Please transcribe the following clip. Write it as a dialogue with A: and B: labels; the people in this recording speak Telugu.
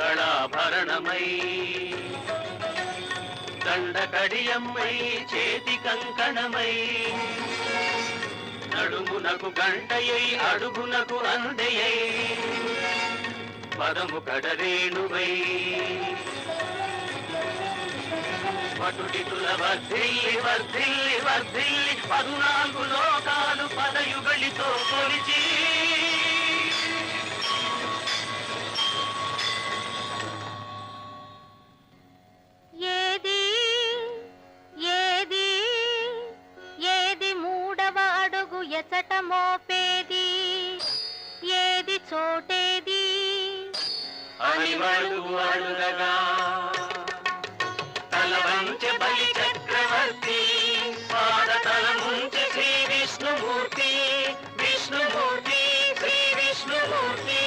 A: గళాభరణమై దండకడియమ్మై చేతి కంకణమై. నడుమునకు గంటయై అడుగునకు అందెయై పదము కడరేణువై. పటుటితుల వర్ధిల్లి వర్ధిల్లి వర్ధిల్లి పదునాలుగు లోకాలు పదయుగళితో కొలిచి.
B: ఎచట మోపేది ఏది చోటేది?
A: అని అడుగు అడుగగా తల వంచ బలి చక్రవర్తి పాదతల ముంచి శ్రీ విష్ణుమూర్తి విష్ణుమూర్తి శ్రీ విష్ణుమూర్తి.